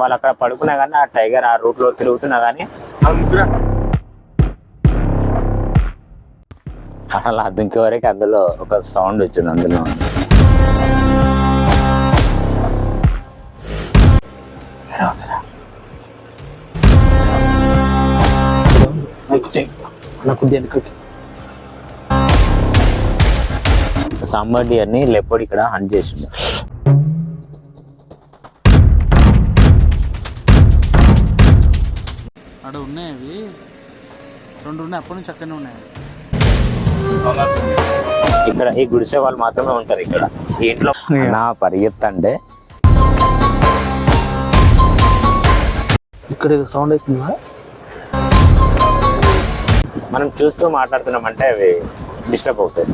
వాళ్ళు అక్కడ పడుకున్నా కానీ ఆ టైగర్ ఆ రూట్లో తిరుగుతున్నా కానీ అలా దుంకే వరకు అందులో ఒక సౌండ్ వచ్చింది అందులో. సాంబార్ డియర్ని లెపోడ్ ఇక్కడ హంట్ చేసిండు. అక్కడ ఉన్నాయి అవి. రెండు ఉన్నాయి అప్పటి నుంచి అక్కడనే ఉన్నాయి. ఇక్కడ ఈ గుడిసె వాళ్ళు మాత్రమే ఉంటారు ఇక్కడ. ఇంట్లో నా పరిగెత్తంటే. ఇక్కడ సౌండ్ అవుతుందా మనం చూస్తూ మాట్లాడుతున్నామంటే అవి డిస్టర్బ్ అవుతాయి.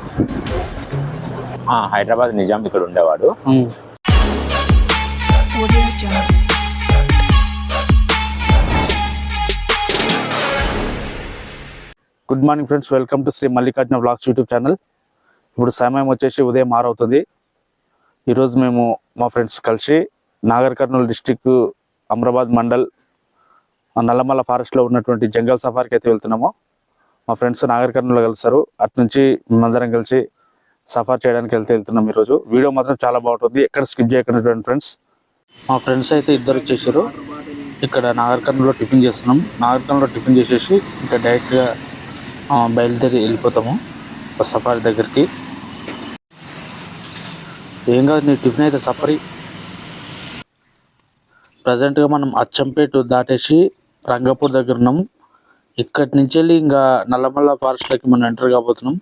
ఆ, హైదరాబాద్ నిజాం ఇక్కడ ఉండేవాడు. Good morning friends welcome to Shri Mallikarjuna blogs YouTube channel ఇప్పుడు సమయం వచ్చేసి ఉదయం ఆరవుతుంది. ఈరోజు మేము మా ఫ్రెండ్స్ కలిసి నాగర్ కర్నూలు డిస్టిక్ అమరాబాద్ మండల్ నల్లమల్ల ఫారెస్ట్లో ఉన్నటువంటి జంగల్ సఫారీకి అయితే వెళ్తున్నాము. మా ఫ్రెండ్స్ నాగర్ కర్నూలు కలుస్తారు అటు నుంచి మేమందరం కలిసి సఫార్ చేయడానికి వెళ్తే వెళ్తున్నాం ఈరోజు వీడియో మాత్రం చాలా బాగుంటుంది. ఎక్కడ స్కిప్ చేయకుండా ఫ్రెండ్స్ మా ఫ్రెండ్స్ అయితే ఇద్దరు వచ్చేసారు. ఇక్కడ నాగర్కర్నూలులో టిఫిన్ చేస్తున్నాం. నాగర్ టిఫిన్ చేసేసి ఇంకా డైరెక్ట్గా బయలుదేరి వెళ్ళిపోతాము. ఒక సఫారీ దగ్గరికి. ఏం కాదు నీ టిఫిన్ అయితే సఫరీ. ప్రజెంట్గా మనం అచ్చంపేట దాటేసి రంగపూర్ దగ్గర ఉన్నాం ఇక్కడి నుంచి వెళ్ళి ఇంకా నల్లమల్ల ఫారెస్ట్లోకి మనం ఎంటర్ కాబోతున్నాం.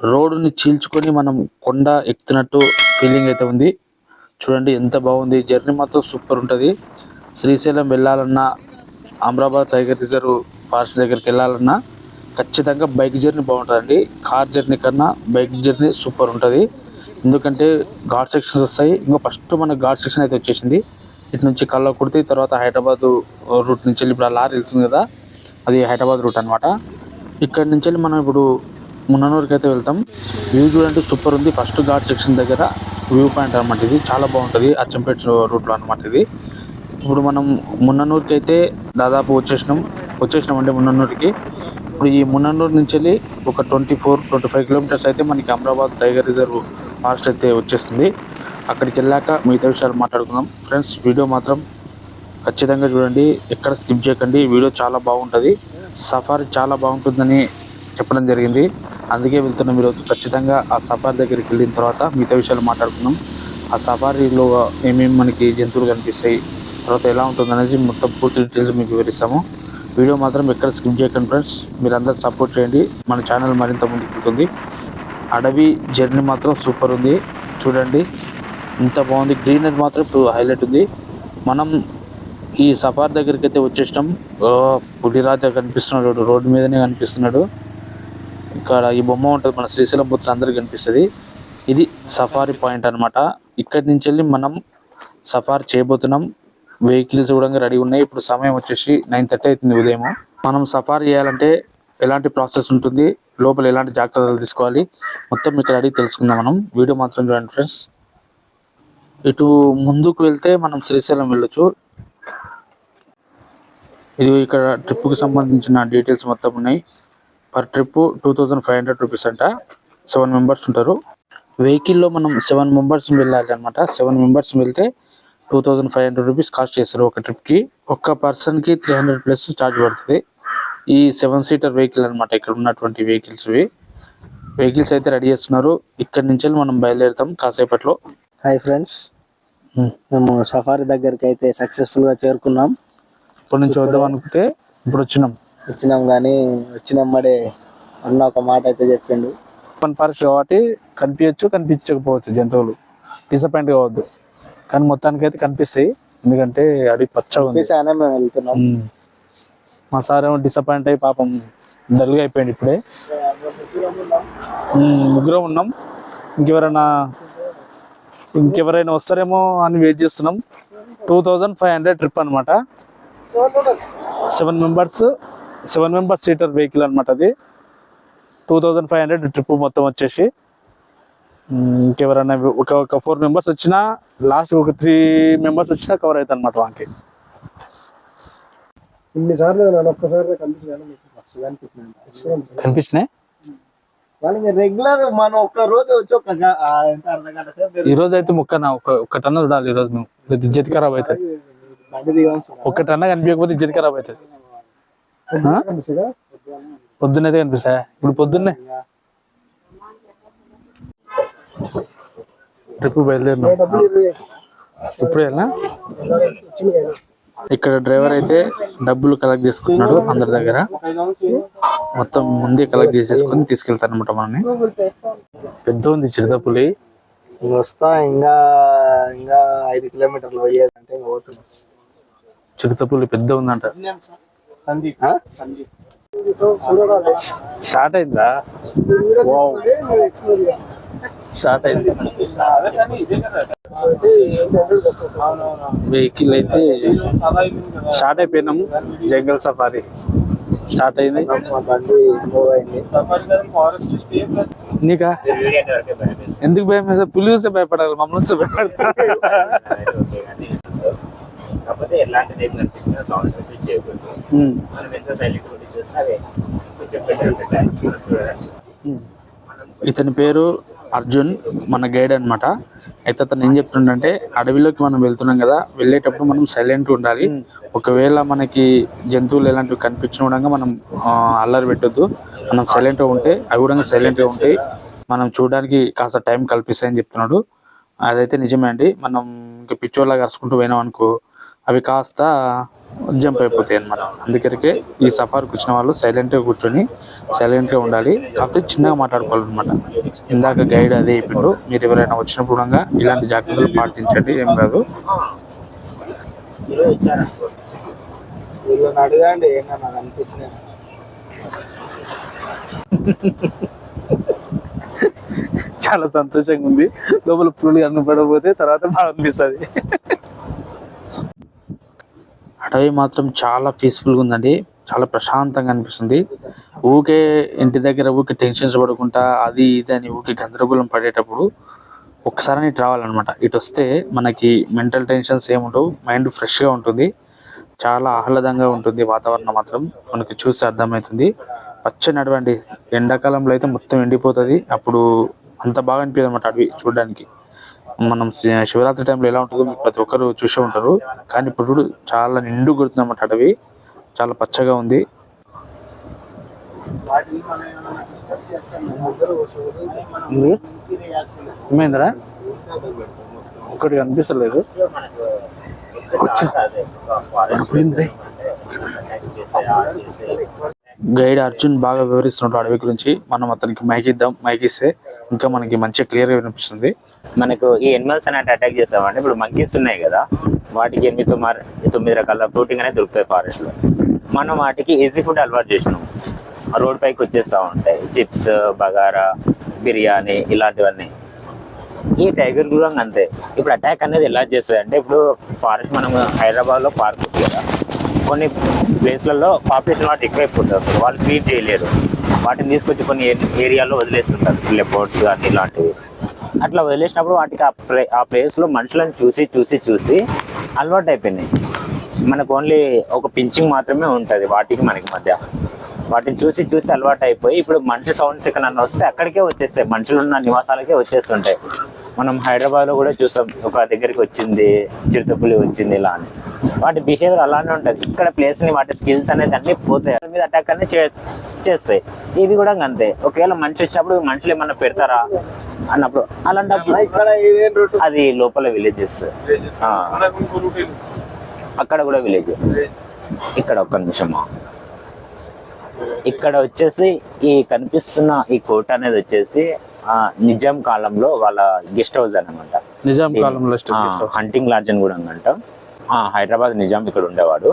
రోడ్డుని చీల్చుకొని మనం కొండ ఎక్కుతున్నట్టు ఫీలింగ్ అయితే ఉంది. చూడండి ఎంత బాగుంది. జర్నీ మాత్రం సూపర్ ఉంటుంది. శ్రీశైలం వెళ్ళాలన్నా అమరాబాద్ టైగర్ రిజర్వ్ ఫారెస్ట్ దగ్గరికి వెళ్ళాలన్నా ఖచ్చితంగా బైక్ జర్నీ బాగుంటుందండి. కార్ జర్నీ కన్నా బైక్ జర్నీ సూపర్ ఉంటుంది. ఎందుకంటే ఘాట్ సెక్షన్స్ వస్తాయి. ఇంకా ఫస్ట్ మన ఘాట్ సెక్షన్ అయితే వచ్చేసింది. ఇటు నుంచి కల్లకుర్తి తర్వాత హైదరాబాద్ రూట్ నుంచి వెళ్ళి ఇప్పుడు ఆ లారీ వెళ్తుంది కదా అది హైదరాబాద్ రూట్ అనమాట ఇక్కడ నుంచి వెళ్ళి మనం ఇప్పుడు మున్ననూరుకి అయితే వెళ్తాం. వ్యూ చూడండి సూపర్ ఉంది. ఫస్ట్ ఘాట్ సెక్షన్ దగ్గర వ్యూ పాయింట్ అనమాట ఇది. చాలా బాగుంటుంది. అచ్చంపేట రూట్లో అనమాట ఇది. ఇప్పుడు మనం మున్ననూరుకి అయితే దాదాపు వచ్చేసినాం. వచ్చేసినాం అంటే మున్ననూరుకి. ఇప్పుడు ఈ మున్నూరు నుంచి వెళ్ళి ఒక twenty four twenty five kilometres అయితే మనకి అమరాబాద్ టైగర్ రిజర్వ్ ఫారెస్ట్ అయితే వచ్చేస్తుంది. అక్కడికి వెళ్ళాక మిగతా విషయాలు మాట్లాడుకుందాం. ఫ్రెండ్స్ వీడియో మాత్రం ఖచ్చితంగా చూడండి. ఎక్కడ స్కిప్ చేయకండి. వీడియో చాలా బాగుంటుంది. సఫారీ చాలా బాగుంటుందని చెప్పడం జరిగింది. అందుకే వెళ్తున్నాం ఈరోజు ఖచ్చితంగా ఆ సఫారీ దగ్గరికి వెళ్ళిన తర్వాత మిగతా విషయాలు మాట్లాడుకుందాం. ఆ సఫారీలో ఏమేమి మనకి జంతువులు కనిపిస్తాయి తర్వాత ఎలా ఉంటుంది అనేది మొత్తం పూర్తి డీటెయిల్స్ మీకు వివరిస్తాము. వీడియో మాత్రం ఎక్కడ స్కిప్ చేయకండి ఫ్రెండ్స్. మీరందరూ సపోర్ట్ చేయండి. మన ఛానల్ మరింత ముందుకెళ్తుంది అడవి జర్నీ మాత్రం సూపర్ ఉంది. చూడండి. ఇంత బాగుంది. గ్రీనరీ మాత్రం ఇప్పుడు హైలైట్ ఉంది. మనం ఈ సఫార్ దగ్గరికి అయితే వచ్చేసాం ఓ, పులిరాజా కనిపిస్తున్నాడు. రోడ్డు మీదనే కనిపిస్తున్నాడు. ఇక్కడ ఈ బొమ్మ ఉంటుంది. మన శ్రీశైలం పుత్ర అందరికి కనిపిస్తుంది. ఇది సఫారీ పాయింట్ అనమాట ఇక్కడి నుంచి వెళ్ళి మనం సఫారీ చేయబోతున్నాం. వెహికల్స్ కూడా రెడీ ఉన్నాయి. ఇప్పుడు సమయం వచ్చేసి నైన్ థర్టీ అవుతుంది ఉదయం మనం సఫారీ చేయాలంటే ఎలాంటి ప్రాసెస్ ఉంటుంది? లోపల ఎలాంటి జాగ్రత్తలు తీసుకోవాలి? మొత్తం ఇక్కడ అడిగి తెలుసుకుందాం మనం. వీడియో మాత్రం చూడండి ఫ్రెండ్స్. ఇటు ముందుకు వెళ్తే మనం శ్రీశైలం వెళ్ళొచ్చు. ఇది ఇక్కడ ట్రిప్కి సంబంధించిన డీటెయిల్స్ మొత్తం ఉన్నాయి. Per trip two thousand five hundred rupees అంట. సెవెన్ మెంబర్స్ ఉంటారు. వెహికల్లో మనం సెవెన్ మెంబర్స్ వెళ్ళాలి అనమాట సెవెన్ మెంబర్స్ వెళ్తే two thousand five hundred rupees cost చేస్తారు ఒక ట్రిప్కి. ఒక్క పర్సన్కి త్రీ హండ్రెడ్ ప్లస్ ఛార్జ్ పడుతుంది. ఈ సెవెన్ సీటర్ వెహికల్ అనమాట ఇక్కడ ఉన్నటువంటి వెహికల్స్ ఇవి. వెహికల్స్ అయితే రెడీ చేస్తున్నారు. ఇక్కడ నుంచి మనం బయలుదేరుతాం కాసేపట్లో. Hi friends. మేము సఫారీ దగ్గరికి అయితే సక్సెస్ఫుల్గా చేరుకున్నాం. ఇప్పటి నుంచి వద్దాం అనుకుంటే ఇప్పుడు వచ్చినాం. వచ్చినాం కానీ వచ్చినమ్మడే అన్న ఒక మాట అయితే చెప్పిండు. ఓపెన్ ఫారెస్ట్ కాబట్టి కనిపించచ్చు కనిపించకపోవచ్చు జంతువులు. డిసప్పాయింట్ కావద్దు. కానీ మొత్తానికి అయితే కనిపిస్తాయి. ఎందుకంటే అడవి పచ్చగా ఉంది. మేము వెళ్తున్నాం. మా సార్ ఏమో డిసప్పాయింట్ అయ్యి పాపం డల్గా అయిపోయింది ఇప్పుడే. ముగ్గురం ఉన్నాం. ఇంకెవరైనా ఇంకెవరైనా వస్తారేమో అని వెయిట్ చేస్తున్నాం. Two thousand five hundred trip అనమాట seven members seven members seater vehicle అనమాట అది. Two thousand five hundred trip మొత్తం వచ్చేసి. ఇంకెవరైనా ఒక ఒక ఫోర్ మెంబర్స్ వచ్చినా లాస్ట్ ఒక త్రీ మెంబర్స్ వచ్చినా కవర్ అవుతుంది అనమాట వానికి ఇన్నిసార్లు ఒక్కసారి కనిపించినాయి? వాళ్ళకి రెగ్యులర్ మనం ఒక్క రోజు వచ్చి ఒక అర్ధ గంట సేపు ఈ రోజు అయితే ముక్కన ఒక ఒక్కటన్నా చూడాలి ఈ రోజు మేము. ఇజ్జత్ ఖరాబ్ అవుతుంది. దిగాల్సి ఒక్కటన్నా కనిపించకపోతే ఇజ్జత్ ఖరాబ్ అవుతుంది. పొద్దున్నైతే కనిపిస్తాయా? ఇప్పుడు పొద్దున్నే. ట్రిప్ బయలుదేరినాం. ఇప్పుడు కదా. ఇక్కడ డ్రైవర్ అయితే డబ్బులు కలెక్ట్ చేసుకుంటున్నాడు అందరి దగ్గర. మొత్తం ముందే కలెక్ట్ చేసేసుకొని తీసుకెళ్తారు అనమాట మనని పెద్ద ఉంది చిరుతపులి వస్తా ఇంకా ఇంకా ఐదు కిలోమీటర్లు పోయేది అంటే పోతున్నాం చిరుతపులి పెద్ద ఉందంట. సందీప్. సందీప్. స్టార్ట్ అయిందా? స్టార్ట్ అయింది. వెహికల్ అయితే స్టార్ట్ అయిపోయినాము. జంగల్ సఫారీ స్టార్ట్ అయింది. నీకా? ఎందుకు భయం వేసా పులి చూస్తే భయపడాలి మమ్మల్ని చూస్తే భయపడతారు. కాకపోతే ఎలాంటిది ఏం కనిపించినా సౌండ్ వచ్చి చేయకూడదు. ఉమ్, మనం ఎంత సైలెంట్ కొట్టి చూసినా అదే. కొంచెం బెటర్ పెట్టాలి మనం చూడాలి ఉమ్. ఇతని పేరు అర్జున్ మన గైడ్ అనమాట అయితే అతను ఏం చెప్తుండంటే అడవిలోకి మనం వెళ్తున్నాం కదా వెళ్ళేటప్పుడు మనం సైలెంట్గా ఉండాలి. ఒకవేళ మనకి జంతువులు ఎలాంటివి కనిపించిన కూడా మనం అల్లరి పెట్టొద్దు. మనం సైలెంట్గా ఉంటే అవి కూడా సైలెంట్గా ఉంటాయి. మనం చూడడానికి కాస్త టైం కల్పిస్తాయని చెప్తున్నాడు. అదైతే నిజమే అండి. మనం ఇంకా పిచ్చోళ్ళగా కరుచుకుంటూ పోయినాం అనుకో అవి కాస్త జంప్ అయిపోతాయి అన్నమాట. అందుకరికే ఈ సఫార్కి వచ్చిన వాళ్ళు సైలెంట్గా కూర్చొని సైలెంట్గా ఉండాలి. కాకపోతే చిన్నగా మాట్లాడుకోవాలన్నమాట. ఇందాక గైడ్ అదే చెప్పిండు. మీరు ఎవరైనా వచ్చినప్పుడు కూడా ఇలాంటి జాగ్రత్తలు పాటించండి. ఏం కాదు. చాలా సంతోషంగా ఉంది. లోపల పులి కనపడకపోతే తర్వాత బాగా అనిపిస్తుంది. అడవి మాత్రం చాలా పీస్ఫుల్గా ఉందండి. చాలా ప్రశాంతంగా అనిపిస్తుంది. ఊకే ఇంటి దగ్గర ఊకే టెన్షన్స్ పడకుండా అది ఇది అని ఊకే గందరగోళం పడేటప్పుడు ఒకసారి ఇటు రావాలన్నమాట. ఇటు వస్తే మనకి మెంటల్ టెన్షన్స్ ఏముండవు మైండ్ ఫ్రెష్గా ఉంటుంది. చాలా ఆహ్లాదంగా ఉంటుంది వాతావరణం మాత్రం. మనకి చూస్తే అర్థమవుతుంది. పచ్చని అడవండి ఎండాకాలంలో అయితే మొత్తం ఎండిపోతుంది. అప్పుడు అంత బాగా అనిపించదు అనమాట అడవి చూడడానికి. మనం శివరాత్రి టైంలో ఎలా ఉంటుందో మీకు ప్రతి ఒక్కరు చూసే ఉంటారు. కానీ ఇప్పుడు చాలా నిండు గుర్తుంది అన్నమాట అడవి. చాలా పచ్చగా ఉంది. ఏమైందిరా? ఒకటి కనిపిస్తలేదు. మనకు గైడ్ అర్జున్ బాగా వివరిస్తున్నాడు అడవి గురించి. మనం అతనికి మైక్ ఇద్దాం మైక్ ఇస్తే ఇంకా మనకి మంచిగా క్లియర్గా వినిపిస్తుంది. మనకు ఈ ఎనిమల్స్ అనేవి అటాక్ చేసామంటే ఇప్పుడు మంకీస్ ఉన్నాయి కదా వాటికి ఎనిమిది తొమ్మిది తొమ్మిది రకాల ఫ్రూటింగ్ అనేది దొరుకుతాయి ఫారెస్ట్లో. మనం వాటికి ఈజీ ఫుడ్ అలవాటు చేసినాం. రోడ్ పైకి వచ్చేస్తా ఉంటాయి. చిప్స్ బగారా బిర్యానీ ఇలాంటివన్నీ. ఈ టైగర్ కూడా అంతే. ఇప్పుడు అటాక్ అనేది ఎలా చేస్తుంది అంటే ఇప్పుడు ఫారెస్ట్ మనం హైదరాబాద్లో పార్క్ ఉంది కదా కొన్ని ప్లేస్లలో పాపులేషన్ వాటి ఎక్కువైపోతుంది వాళ్ళు ఫీడ్ చేయలేరు. వాటిని తీసుకొచ్చి కొన్ని ఏరియాలో వదిలేస్తుంటారు. లెపోర్డ్స్ కానీ ఇలాంటివి. అట్లా వదిలేసినప్పుడు వాటికి ఆ ప్లే ఆ ప్లేస్లో మనుషులను చూసి చూసి చూసి అలవాటు అయిపోయినాయి మనకు ఓన్లీ ఒక పించింగ్ మాత్రమే ఉంటుంది వాటికి మనకి మధ్య. వాటిని చూసి చూసి అలవాటు అయిపోయి ఇప్పుడు మనిషి సౌండ్స్ ఎక్కడన్నా వస్తే అక్కడికే వచ్చేస్తాయి. మనుషులు ఉన్న నివాసాలకే వచ్చేస్తుంటాయి. మనం హైదరాబాద్లో కూడా చూసాం ఒక దగ్గరికి వచ్చింది చిరుతపులి వచ్చింది ఇలా అని. వాటి బిహేవియర్ అలానే ఉంటుంది. ఇక్కడ ప్లేస్ని వాటి స్కిల్స్ అనేది అన్ని పోతాయి. మీద అటాక్ అనేది చే- చేస్తాయి. ఇవి కూడా అంతే. ఒకవేళ మనిషి వచ్చినప్పుడు మనుషులు ఏమన్నా పెడతారా అన్నప్పుడు అలాంటప్పుడు అది లోపల విలేజెస్ అక్కడ కూడా విలేజ్ ఇక్కడ ఒక్క నిమిషమా. ఇక్కడ వచ్చేసి ఈ కనిపిస్తున్న ఈ కోట అనేది వచ్చేసి నిజాం కాలంలో వాళ్ళ గెస్ట్ హౌస్ అన్నమాట. నిజాం కాలంలో. హంటింగ్ లాడ్జ్ అని కూడా అంటాం ఆ, హైదరాబాద్ నిజాం ఇక్కడ ఉండేవాడు.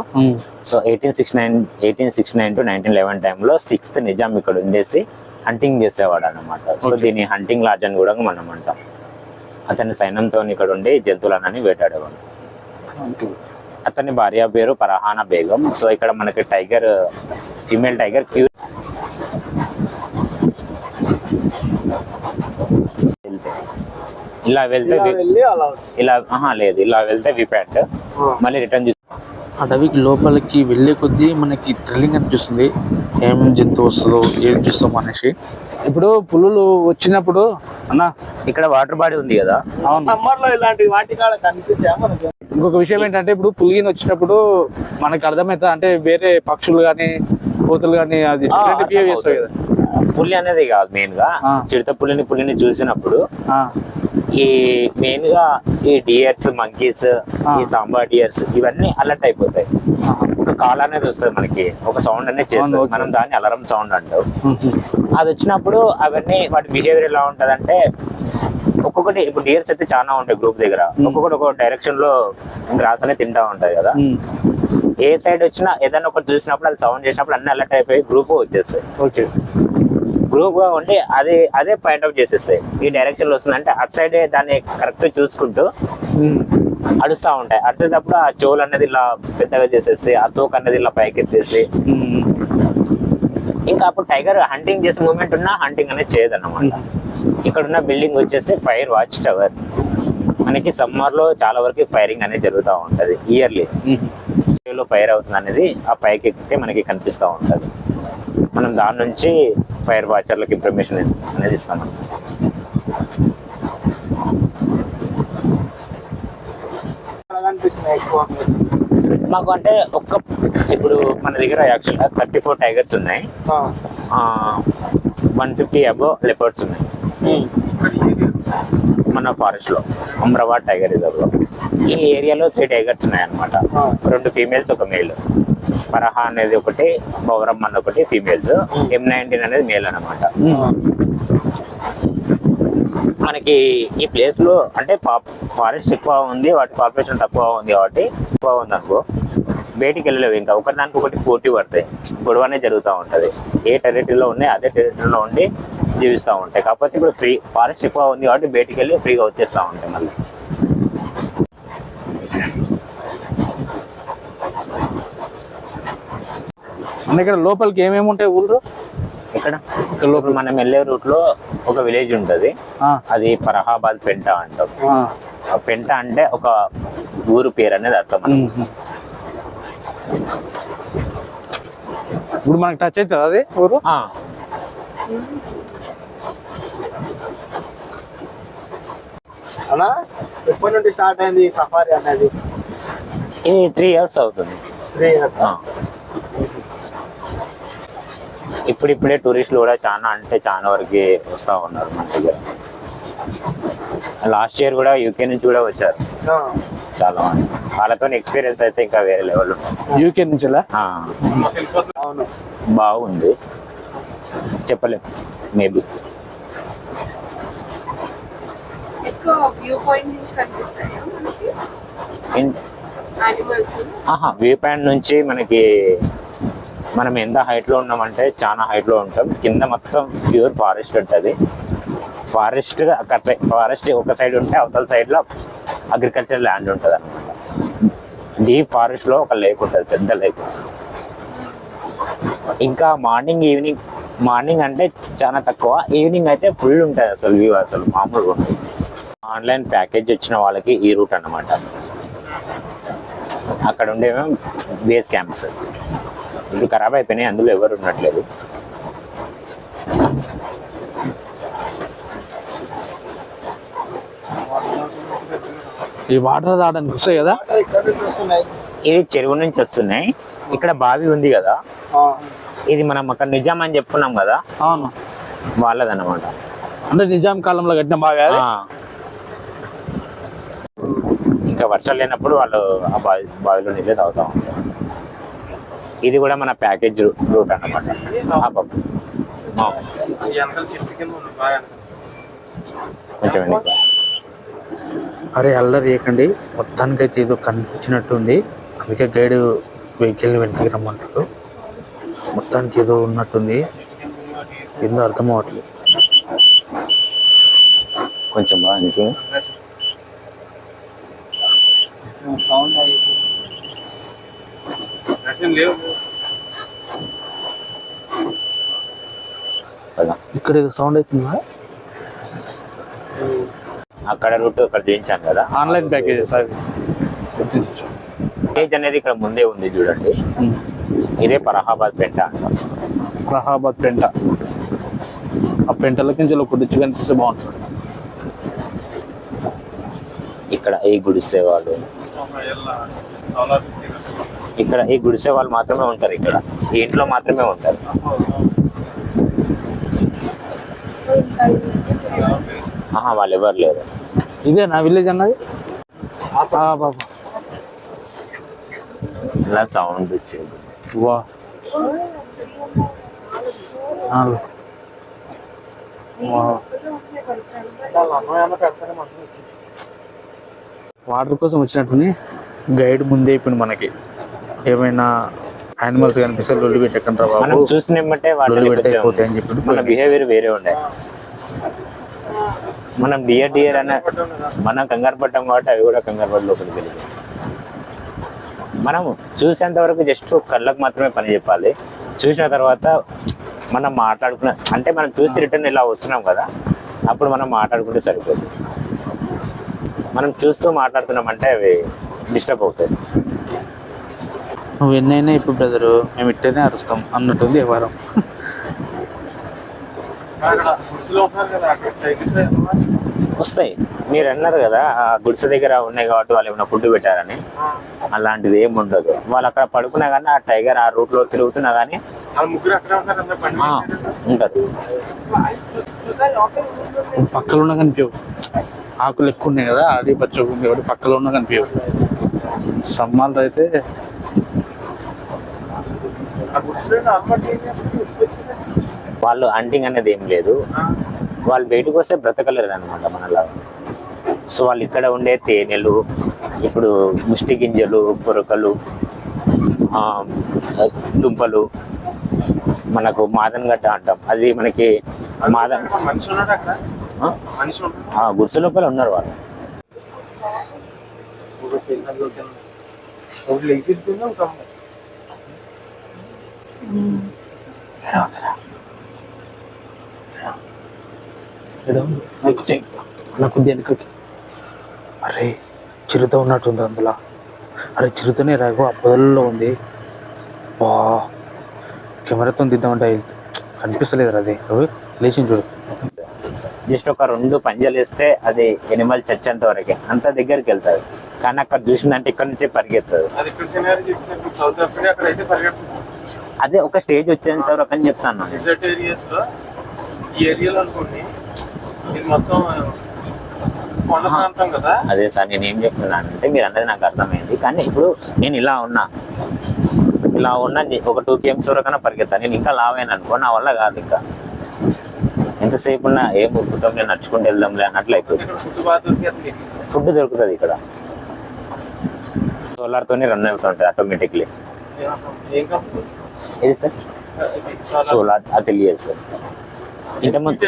So eighteen six nine eighteen six nine to nineteen eleven టైంలో సిక్స్త్ నిజాం ఇక్కడ ఉండేసి హంటింగ్ చేసేవాడు అనమాట సో దీన్ని హంటింగ్ లాడ్జ్ అని కూడా మనం అంటాం అతని సైన్యంతో ఇక్కడ ఉండి జంతువులనని వేటాడేవాడు. అతని భార్య పేరు పరహానా బేగం. సో ఇక్కడ మనకి టైగర్ ఫీమేల్ టైగర్ క్యూ ఇలా వెళ్తే ఇలా ఆహా లేదు. ఇలా వెళ్తే విపాట్. మళ్ళీ రిటర్న్ అడవికి లోపలికి వెళ్ళే కొద్దీ మనకి థ్రిల్లింగ్ అనిపిస్తుంది. ఏం జంతువు వస్తుందో ఏం చూస్తాం అనేసి. ఇప్పుడు పులులు వచ్చినప్పుడు అన్న ఇక్కడ వాటర్ బాడీ ఉంది కదా. ఇంకొక విషయం ఏంటంటే ఇప్పుడు పులిగిన వచ్చినప్పుడు మనకి అర్థమవుతుంది అంటే వేరే పక్షులు కానీ కోతులు కానీ అది బిహేవ్ చేస్తాయి కదా. పులి అనేది కాదు మెయిన్గా. చిరుత పులిని పులిని చూసినప్పుడు ఈ మెయిన్గా ఈ డియర్స్ మంకీస్. ఈ సాంబా డియర్స్ ఇవన్నీ అలర్ట్ అయిపోతాయి. ఒక కాల్ అనేది వస్తుంది మనకి ఒక సౌండ్ అనేది చేస్తుంది. మనం దాన్ని అలారం సౌండ్ అంటాం. అది వచ్చినప్పుడు అవన్నీ వాటి బిహేవియర్ ఎలా ఉంటది అంటే ఒక్కొక్కటి ఇప్పుడు డియర్స్ అయితే చాలా ఉంటాయి గ్రూప్ దగ్గర ఒక్కొక్కటి ఒక డైరెక్షన్లో గ్రాస్ అనేది తింటా ఉంటాయి కదా. ఏ సైడ్ వచ్చినా ఏదైనా ఒకటి చూసినప్పుడు అది సౌండ్ చేసినప్పుడు అన్ని అలర్ట్ అయిపోయి గ్రూప్ వచ్చేస్తాయి ఓకే గ్రూప్గా ఉండి అదే అదే పాయింట్ అవుట్ చేసేస్తాయి ఈ డైరెక్షన్లో వస్తుందంటే అటు సైడ్ దాన్ని కరెక్ట్ చూసుకుంటూ మ్మ్. అడుస్తా ఉంటాయి. అడిచేటప్పుడు ఆ చెవులు అనేది ఇలా పెద్దగా చేసేసి ఆ తోక అనేది ఇలా పైకి ఎత్తేసి. మ్మ్. ఇంకా అప్పుడు టైగర్ హంటింగ్ చేసే మూమెంట్ ఉన్నా హంటింగ్ అనేది చేయదన్నమాట. ఇక్కడ ఉన్న బిల్డింగ్ వచ్చేసి ఫైర్ వాచ్ టవర్ మనకి సమ్మర్లో చాలా వరకు ఫైరింగ్ అనేది జరుగుతూ ఉంటది ఇయర్లీ మ్మ్. లో ఫైర్ అవుతుంది అనేది ఆ పైకి ఎక్కితే మనకి కనిపిస్తూ ఉంటది. మనం దాని నుంచి ఫైర్ వాచర్లకు ఇన్ఫర్మేషన్ అనేది ఇస్తాం మాకు అంటే ఒక్క ఇప్పుడు మన దగ్గర యాక్చువల్గా థర్టీ ఫోర్ టైగర్స్ ఉన్నాయి. వన్ ఫిఫ్టీ అబో లెపర్డ్స్ ఉన్నాయి. మన ఫారెస్ట్లో అమ్రాబాద్ టైగర్ రిజర్వ్లో. ఈ ఏరియాలో త్రీ టైగర్స్ ఉన్నాయి అనమాట ఆ. రెండు ఫీమేల్స్ ఒక మేల్ పరహా అనేది ఒకటి పౌరమ్ అన్న ఒకటి ఫీమేల్స్ ఎం నైన్టీన్ అనేది మేల్ అనమాట. మనకి ఈ ప్లేస్లో అంటే ఫారెస్ట్ ఎక్కువ ఉంది వాటి పాపులేషన్ తక్కువ ఉంది కాబట్టి ఎక్కువ ఉంది అనుకో బయటికి వెళ్ళలేవు. ఇంకా ఒకటి దానికి ఒకటి పోటీ పడతాయి. గొడవ అనేది జరుగుతూ ఉంటది. ఏ టెరిటరీలో ఉన్నాయి అదే టెరిటరీలో ఉండి జీవిస్తూ ఉంటాయి. కాకపోతే ఇప్పుడు ఫ్రీ ఫారెస్ట్ ఎక్కువ ఉంది కాబట్టి బయటికి వెళ్ళి ఫ్రీగా వచ్చేస్తూ ఉంటాయి మళ్ళీ. అన్న ఇక్కడ లోపలికి ఏమేమి ఉంటాయి ఊళ్ళో ఇక్కడ లోపల మనం వెళ్ళే రూట్లో ఒక విలేజ్ ఉంటది. అది ఫరహాబాద్ పెంట అంటాం. పెంట అంటే ఒక ఊరు పేరు అనేది అర్థం. ఇప్పుడు మనకి టచ్ అవుతుంది అది ఊరు? అలా ఎప్పటి నుండి స్టార్ట్ అయింది ఈ సఫారీ అనేది? ఇది త్రీ ఇయర్స్ అవుతుంది. Three years. ఇప్పుడిప్పుడే టూరిస్టులు కూడా చాలా అంటే చాలా వరకు వస్తూ ఉన్నారు మన దగ్గర. లాస్ట్ ఇయర్ కూడా యూకే నుంచి కూడా వచ్చారు. చాలా మంది. వాళ్ళతో ఎక్స్పీరియన్స్ అయితే ఇంకా వేరే లెవెల్ ఉంటుంది యూకే నుంచి ఆ, అవును. బాగుంది. చెప్పలేం. మేబీ ఎక్కువ వ్యూ పాయింట్ నుంచి కనిపిస్తాయా మనకి? యానిమల్స్ ఆహా వ్యూ పాయింట్ నుంచి మనకి మనం ఎంత హైట్లో ఉన్నామంటే చాలా హైట్లో ఉంటాం. కింద మొత్తం ప్యూర్ ఫారెస్ట్ ఉంటుంది. ఫారెస్ట్ అక్కడ ఫారెస్ట్ ఒక సైడ్ ఉంటే అవతల సైడ్లో అగ్రికల్చర్ ల్యాండ్ ఉంటుంది అనమాట డీప్ ఫారెస్ట్లో ఒక లేక్ ఉంటుంది పెద్ద లేక్ ఇంకా మార్నింగ్ ఈవినింగ్ మార్నింగ్ అంటే చాలా తక్కువ. ఈవినింగ్ అయితే ఫుల్ ఉంటుంది అసలు వ్యూ అసలు మామూలుగా ఉంటుంది ఆన్లైన్ ప్యాకేజ్ వచ్చిన వాళ్ళకి ఈ రూట్ అన్నమాట. అక్కడ ఉండేమో బేస్ క్యాంప్స్. ఇప్పుడు ఖరాబ్ అయిపోయినాయి అందులో ఎవరు ఉండట్లేదు. ఈ వాటర్ రావడానికి వస్తాయి కదా? ఇది చెరువు నుంచి వస్తున్నాయి. ఇక్కడ బావి ఉంది కదా. ఇది మనం అక్కడ నిజాం అని చెప్పుకున్నాం కదా. అవును. వాళ్ళదన్నమాట. అంటే నిజాం కాలంలో కట్టిన? ఆ. ఇంకా వర్షాలు లేనప్పుడు వాళ్ళు ఆ బావి బావిలో నీళ్ళే తాగుతూ ఉంటారు ఇది కూడా మన ప్యాకేజ్ రూట్ ఆ. ఆ. కొంచెం. అరే అల్లరి చేయకండి మొత్తానికైతే ఏదో కనిపించినట్టుంది అందుకే గైడ్ వెహికల్ వెనక్కి రమ్మంటాడు మొత్తానికి ఏదో ఉన్నట్టుంది ఏందో అర్థం అవ్వట్లేదు కొంచెం బాగా. సౌండ్ అయ్యి కదా ఇక్కడ ఏదో సౌండ్ అవుతుందా అక్కడ రూట్ ఇక్కడ చేయించాను కదా. ఆన్లైన్ ప్యాకేజెస్ అవి. విలేజ్ అనేది ఇక్కడ ముందే ఉంది చూడండి. ఇదే పరహాబాద్ పెంట అంటాం. పెంట. ఆ పెంటలకి నుంచి ఒక రుచి కనిపిస్తే బాగుంటుంది. ఇక్కడ ఈ గుడిసే వాళ్ళు ఇక్కడ ఈ గుడిసే వాళ్ళు మాత్రమే ఉంటారు ఇక్కడ. ఈ ఇంట్లో మాత్రమే ఉంటారు. ఆహా వాళ్ళు ఎవరు లేరు. ఇదే నా విలేజ్ అన్నది? ఆ, బాబా. ఇలా సౌండ్ వచ్చేది. వా. వా. వాటర్ కోసం వచ్చినట్టుని గైడ్ ముందే అయిపోయింది మనకి ఏమైనా యానిమల్స్ కనిపిస్తే లొల్లి పెట్టకండి బాబు. చూసినమ్మంటే లొల్లి పెడితే అయిపోతాయి అని చెప్పి మన బిహేవియర్ వేరే ఉండే. మనం డియర్ డియర్ అన్న మనం కంగారు పడ్డాం కాబట్టి అవి కూడా కంగారు పడి లోపలికి వెళ్ళింది మనం చూసేంత వరకు జస్ట్ కళ్ళకు మాత్రమే పని చెప్పాలి. చూసిన తర్వాత మనం మాట్లాడుకున్న అంటే మనం చూసి రిటర్న్ ఇలా వస్తున్నాం కదా అప్పుడు మనం మాట్లాడుకుంటే సరిపోతుంది. మనం చూస్తూ మాట్లాడుతున్నాం అంటే అవి డిస్టర్బ్ అవుతాయి. నువ్వు ఎన్నైనా ఇప్పుడు బ్రదరు మేము ఇట్టనే అరుస్తాం అన్నట్టుంది వారం. వస్తాయి. మీరు అన్నారు కదా ఆ గుడిసె దగ్గర ఉన్నాయి కాబట్టి వాళ్ళు ఏమైనా ఫుడ్ పెట్టారని. అలాంటిది ఏమి ఉండదు. వాళ్ళు అక్కడ పడుకున్నా కానీ ఆ టైగర్ ఆ రూట్లో తిరుగుతున్నా కానీ ఉంటారు పక్కలో ఉన్న కనిపించవు. ఆకులు ఎక్కువ ఉన్నాయి కదా అడవి పచ్చ ఉంది కాబట్టి పక్కలో ఉన్న కనిపించవు. సమ్మాలు అయితే వాళ్ళు హంటింగ్ అనేది ఏం లేదు. వాళ్ళు బయటకు వస్తే బ్రతకలేరు అనమాట మనలాగా. సో వాళ్ళు ఇక్కడ ఉండే తేనెలు ఇప్పుడు ముష్టి గింజలు పొరకలు దుంపలు మనకు మాదన్ గడ్డ అంటాం. అది మనకి మాదన్ గుడిసె లోపల ఉన్నారు వాళ్ళు. నాకు అరే. చిరుత ఉన్నట్టుంది అందులో. అరే చిరుతనే రాగు ఆ పొదల్లో ఉంది. వా కెమెరాతో దిద్దామంటే కనిపిస్తలేదు అది. లేచింది చూడు. జస్ట్ ఒక రెండు పంజలు వేస్తే అది ఎనిమల్ చచ్చేంత వరకే. అంత దగ్గరికి వెళ్తారు కానీ అక్కడ చూసిందంటే ఇక్కడ నుంచే పరిగెత్తదు. అది ఒక స్టేజ్ వచ్చేంత వరకు అని చెప్తాను. ఏరియాలో అనుకోండి ఇది మొత్తం అదే సార్ నేను ఏం చెప్తున్నాను అంటే మీరు అన్నది నాకు అర్థమైంది. కానీ ఇప్పుడు నేను ఇలా ఉన్నా. ఇలా ఉన్నా ఒక టూ కేమ్స్ వరకైనా పరిగెత్తాను నేను ఇంకా లావైన అనుకో నా వల్ల కాదు ఇంకా. ఎంతసేపు ఉన్నా ఏం ఉరుకుతాం నేను నడుచుకుంటూ వెళ్దాంలే అన్నట్లు అయిపోతుంది ఫుడ్ దొరుకుతుంది ఇక్కడ. సోలార్తోనే రన్ అవుతుంటుంది ఆటోమేటిక్లీ ఇది సార్ సోలార్ అది తెలియదు సార్. ఇంతకుముందు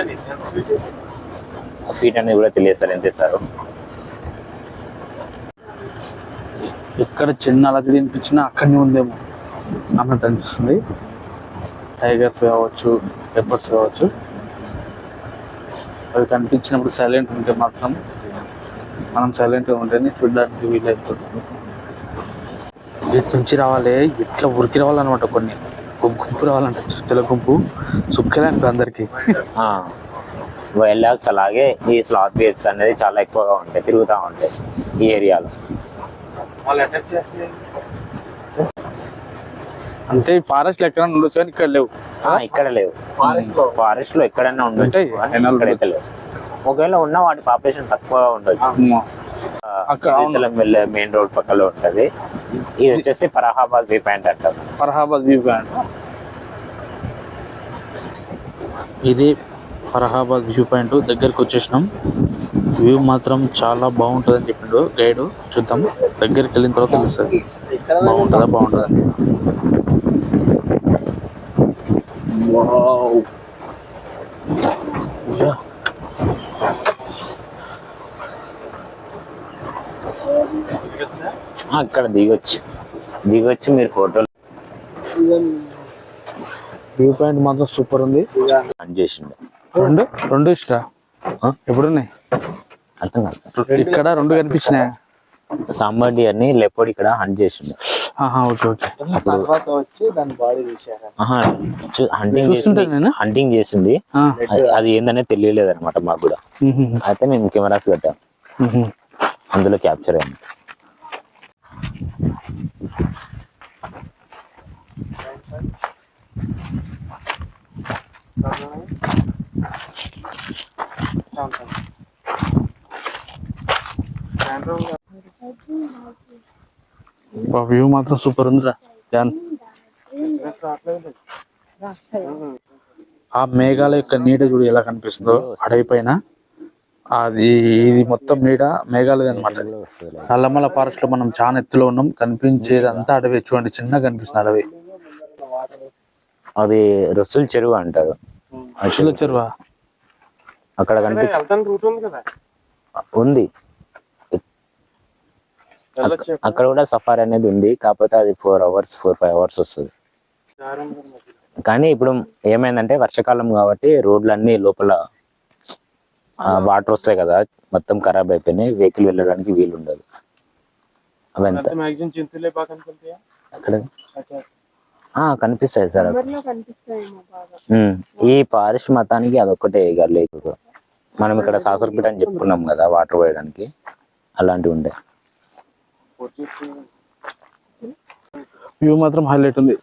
ఫీట్ అనేది కూడా తెలియదు సార్ ఎంత సార్ ఎక్కడ చిన్న అలది తినిపించినా అక్కడనే ఉందేమో అన్నట్టు అనిపిస్తుంది. టైగర్స్ కావచ్చు లెపర్స్ కావచ్చు. అవి కనిపించినప్పుడు సైలెంట్ ఉంటే మాత్రం మనం సైలెంట్గా ఉంటేనే చూడడానికి వీలవుతుంది ఇటు నుంచి రావాలి ఇట్లా ఉరికి రావాలన్నమాట కొన్ని. గుంపు రావాలంట చిరుతల గుంపు. సుక్కలేనికి అందరికి. వైల్డ్ డాగ్స్ అలాగే ఈ స్లాత్ బేట్స్ అనేది చాలా ఎక్కువగా ఉంటాయి తిరుగుతూ ఉంటాయి ఈ ఏరియాలో. అంటే ఫారెస్ట్ ఎక్కడ ఉండొచ్చు కానీ ఇక్కడ లేవు. ఆ, ఇక్కడ లేవు. ఫారెస్ట్లో? ఫారెస్ట్లో ఎక్కడైనా ఉండొచ్చు ఇక్కడైతే లేవు. ఒకవేళ ఉన్న వాటి పాపులేషన్ తక్కువగా ఉండొచ్చు. శ్రీశైలం వెళ్ళే మెయిన్ రోడ్ పక్కలో ఉంటది. ఇది వచ్చేసి ఫరహాబాద్ వ్యూ పాయింట్ అంటారు. Farahabad view point. ఇది ఫరహాబాద్ వ్యూ పాయింట్ దగ్గరికి వచ్చేసినాం. వ్యూ మాత్రం చాలా బాగుంటుందని చెప్పిండు గైడ్. చూద్దాం. దగ్గరికి వెళ్ళిన తర్వాత తెలుస్తుంది బాగుంటుందా బాగుంటుందా? ఆ, ఇక్కడ దిగొచ్చు. దిగొచ్చి మీరు ఫోటోలు. వ్యూ పాయింట్ మాత్రం సూపర్ ఉంది. ఆన్ చేసిండు. రెండు? రెండు ఇష్టా ఎప్పుడున్నాయి? అర్థం కాదు. ఇక్కడ రెండు కనిపించినాయి? సాంబార్ డియర్ని లేపోడు ఇక్కడ హంట్ చేసిండు. ఆహా ఓకే ఓకే. తర్వాత వచ్చి దాని బాడీ తీసారు ఆహా, చూ- హంటింగ్ చేసింది. నేను? హంటింగ్ చేసింది. అది- ఏందనే తెలియలేదు అనమాట మాకు కూడా. అయితే మేము కెమెరాస్ కట్టాం. అందులో క్యాప్చర్ అయింది. వ్యూ మాత్రం సూపర్ ఉందిరా. జాన్ ఆ మేఘాల యొక్క నీడ చూడు ఎలా కనిపిస్తుందో అడవి పైన. అది ఇది మొత్తం నీడ మేఘాలది అనమాట నల్లమల ఫారెస్ట్లో మనం చాలా ఎత్తులో ఉన్నాం. కనిపించేది అంతా అడవి. చూడండి చిన్నగా కనిపిస్తుంది అడవి. అది రొస్సుల చెరువు అంటారు. చెరువా అక్కడ ఉంది అక్కడ కూడా సఫారీ అనేది ఉంది. కాకపోతే అది four hours four five hours వస్తుంది. కానీ ఇప్పుడు ఏమైందంటే వర్షాకాలం కాబట్టి రోడ్లు అన్ని లోపల వాటర్ వస్తాయి కదా. మొత్తం ఖరాబ్ అయిపోయినాయి. వెహికల్ వెళ్ళడానికి వీలు ఉండదు అవంతా అక్కడ కనిపిస్తాయి సార్. ఈ ఫారెస్ట్ మొత్తానికి అదొక్కటే ఇక లేదు. మనం ఇక్కడ సాసరపేట అని చెప్పుకున్నాం కదా వాటర్ పోయడానికి. అలాంటివి ఉండే. వ్యూ మాత్రం హైలైట్ ఉంది.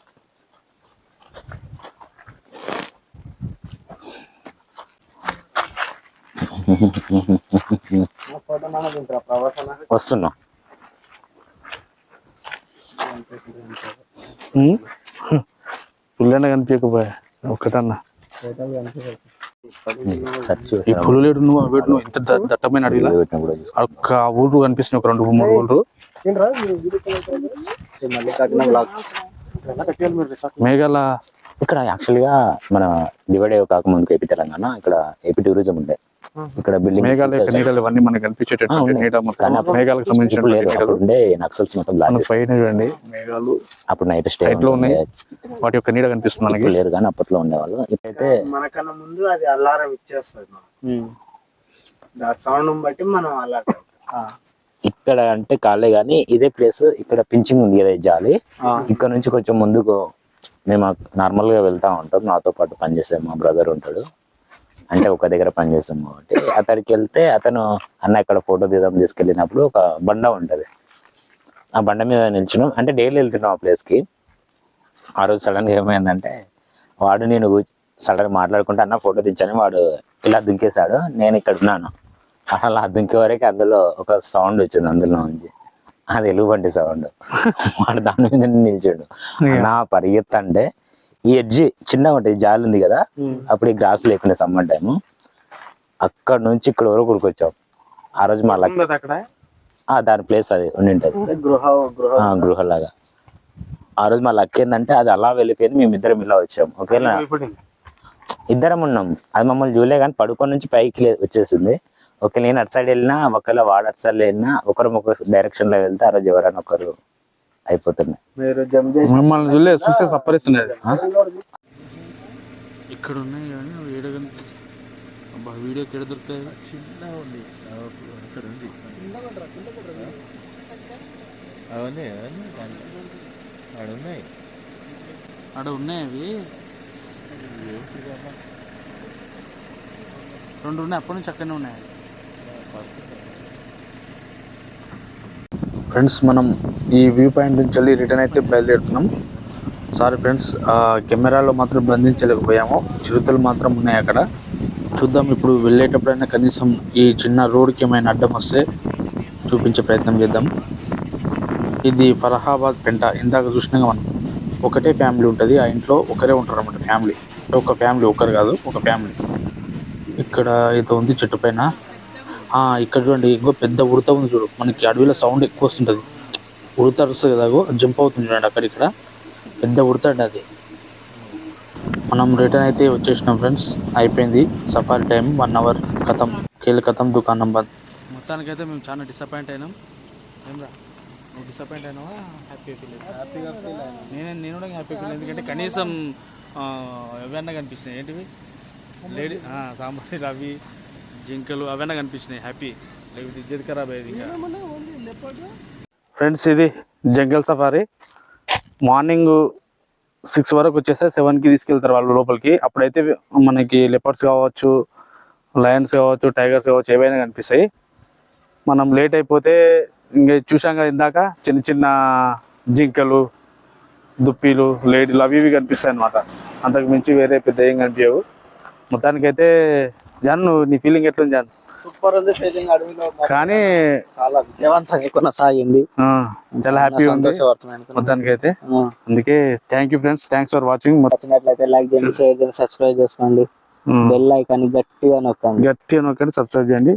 వస్తున్నాం. పుల్లైనా కనిపించకపోయా? ఒక్కటన్నా. ఈ పులులేడు నువ్వు అవేడు నువ్వు ఇంత దట్టమైన పెట్టినప్పుడు ఒక్క ఊరు కనిపిస్తున్నాయి ఒక రెండు మూడు ఊళ్ళు మేఘాల ఇక్కడ యాక్చువల్గా మన డివైడ్ అయ్యే కాకముందుకు ఏపీ తెలంగాణ ఇక్కడ ఏపీ టూరిజం ఉండే. ఇక్కడ బిల్డింగ్ మేఘాల యొక్క నీడలు ఇవన్నీ మనకి కనిపించేటటువంటి నీడ కానీ మొత్తం అప్పుడు- మేఘాలకు సంబంధించిన ఉండే నక్సల్స్ మొత్తం పైన చూడండి మేఘాలు అప్పుడు నైట్ స్టే హైట్లో ఉన్నాయి. వాటి యొక్క నీడ కనిపిస్తుంది మనకి. లేరు కానీ అప్పట్లో ఉండేవాళ్ళు. ఇప్పుడైతే మనకన్నా ముందు అది అలారం ఇచ్చేస్తుంది సౌండ్ బట్టి మనం అలర్ట్ ఇక్కడ అంటే కాలే కానీ ఇదే ప్లేస్ ఇక్కడ పించింగ్ ఉంది కదా జాలి. ఇక్కడ నుంచి కొంచెం ముందుకు మేము నార్మల్గా వెళ్తా ఉంటాం. నాతో పాటు పనిచేసే మా బ్రదర్ ఉంటాడు. అంటే ఒక దగ్గర పనిచేస్తాం కాబట్టి అతడికి వెళ్తే అతను అన్న ఇక్కడ ఫోటో తీద్దాం తీసుకెళ్ళినప్పుడు ఒక బండ ఉంటది. ఆ బండ మీద నిల్చున్నాం. అంటే డైలీ వెళ్తున్నాం ఆ place కి. ఆ రోజు సడన్గా ఏమైందంటే వాడు నేను సడన్ మాట్లాడుకుంటే అన్న ఫోటో దించాను. వాడు ఇలా దుంకేశాడు. నేను ఇక్కడ ఉన్నాను. అలా దుంకే వరకు అందులో ఒక సౌండ్ వచ్చింది అందులో నుంచి. అది ఎలుగుబంటి సౌండ్ వాడు దాని మీద నిల్చాడు. నా పరిగెత్తంటే ఈ ఎడ్జి చిన్నగా ఉంటుంది జాలి ఉంది కదా అప్పుడు ఈ గ్రాస్ లేకుండా సమ్మర్ టైము. అక్కడ నుంచి ఇక్కడ వరకు ఉరికొచ్చాం. ఆ రోజు మా లక్ దాని ప్లేస్ అది ఉండింటది గృహ గృహ. ఆ, గృహలాగా. ఆ రోజు మా లక్ ఏంటంటే అది అలా వెళ్ళిపోయింది మేము ఇద్దరం ఇలా వచ్చాం ఒకవేళ ఇద్దరం ఉన్నాం. అది మమ్మల్ని చూడలే కానీ పడుకొని నుంచి పైకి వచ్చేసింది. ఒకవేళ నేను అటు సైడ్ వెళ్ళినా ఒకవేళ వాడు అటు సైడ్ వెళ్ళినా ఒకరు ఒక డైరెక్షన్లో వెళ్తే ఆ రోజు ఎవరైనా ఒకరు అయిపోతున్నాయి. మిమ్మల్ని చూలే చూస్తే సప్పరిస్తుంది అది ఇక్కడ ఉన్నాయి కానీ వీడియో కనిపిస్తుంది అబ్బా వీడియో ఎక్కడ దొరుకుతాయి? చిన్న ఉంది. అక్కడ ఉంది. అవన్నీ ఆడ ఉన్నాయి. ఆడ ఉన్నాయి అవి. రెండు ఉన్నాయి అప్పటి నుంచి అక్కడనే ఉన్నాయి. ఫ్రెండ్స్ మనం ఈ వ్యూ పాయింట్ నుంచి వెళ్ళి రిటర్న్ అయితే బయలుదేరుతున్నాం. సారీ ఫ్రెండ్స్ కెమెరాలో మాత్రం బంధించలేకపోయాము. చిరుతలు మాత్రం ఉన్నాయి అక్కడ. చూద్దాం ఇప్పుడు వెళ్ళేటప్పుడైనా కనీసం ఈ చిన్న రోడ్కి ఏమైనా అడ్డం వస్తే చూపించే ప్రయత్నం చేద్దాం. ఇది ఫరహాబాద్ పెంట. ఇందాక చూసినాక మనం. ఒకటే ఫ్యామిలీ ఉంటుంది. ఆ ఇంట్లో ఒకరే ఉంటారు అనమాట ఫ్యామిలీ ఒక ఫ్యామిలీ ఒకరు కాదు ఒక ఫ్యామిలీ ఇక్కడ ఏదో ఉంది చెట్టు పైన. ఇక్కడ చూడండి ఇంకో పెద్ద ఉడత ఉంది చూడు. మనకి అడవిలో సౌండ్ ఎక్కువ వస్తుంటుంది. ఉడత వస్తుంది కదా జంప్ అవుతుంది చూడండి అక్కడ ఇక్కడ. పెద్ద ఉడత అండి అది. మనం రిటర్న్ అయితే వచ్చేసినాం ఫ్రెండ్స్ అయిపోయింది. సఫారీ టైం వన్ అవర్ కథం. కేల్ కథం దుకాణం బంద్ మొత్తానికైతే మేము చాలా డిసప్పాయింట్ అయినాం. ఏమ్రా? నువ్వు డిసప్పాయింట్ అయినావా? హ్యాపీ ఫీల్ హ్యాపీగా ఫీల్ నేను నేను కూడా హ్యాపీ ఫీల్ ఎందుకంటే కనీసం ఎవరన్నా కనిపించినాయి. ఏంటివి? లేడీ ఆ, సాంబార్ అవి జింకలు అవన్నీ కనిపించినాయి. హ్యాపీ లేకపోతే ఇజ్జత్ ఖరాబ్ అయ్యేది ఇంకా. ఫ్రెండ్స్ ఇది జంగల్ సఫారీ. మార్నింగ్ సిక్స్ వరకు వచ్చేస్తే సెవెన్కి తీసుకెళ్తారు వాళ్ళు లోపలికి. అప్పుడైతే మనకి లెపర్స్ కావచ్చు లయన్స్ కావచ్చు టైగర్స్ కావచ్చు ఏవైనా కనిపిస్తాయి. మనం లేట్ అయిపోతే ఇంకా చూసాం కదా ఇందాక చిన్న చిన్న జింకలు దుప్పిలు లేడీలు అవి ఇవి కనిపిస్తాయి అనమాట అంతకు మించి వేరే పెద్ద ఏం కనిపించవు. మొత్తానికైతే జాన్ నువ్వు నీ ఫీలింగ్ ఎట్లుంది జాన్? సూపర్ ఉంది ఫీలింగ్ అడవిలో కానీ చాలా విజయవంతంగా కొనసాగింది. చాలా హ్యాపీగా ఉంది మొత్తానికైతే. ఆ, అందుకే thank you friends thanks for watching నచ్చినట్లయితే లైక్ చేయండి షేర్ చేయండి సబ్స్క్రైబ్ చేసుకోండి. బెల్ ఐకాన్ గట్టిగా నొక్కండి. గట్టిగా నొక్కండి సబ్స్క్రైబ్ చేయండి.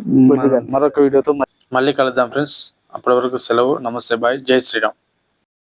మరొక వీడియోతో మళ్ళీ కలుద్దాం ఫ్రెండ్స్ అప్పటి వరకు సెలవు. నమస్తే బాయ్ జై శ్రీరామ్.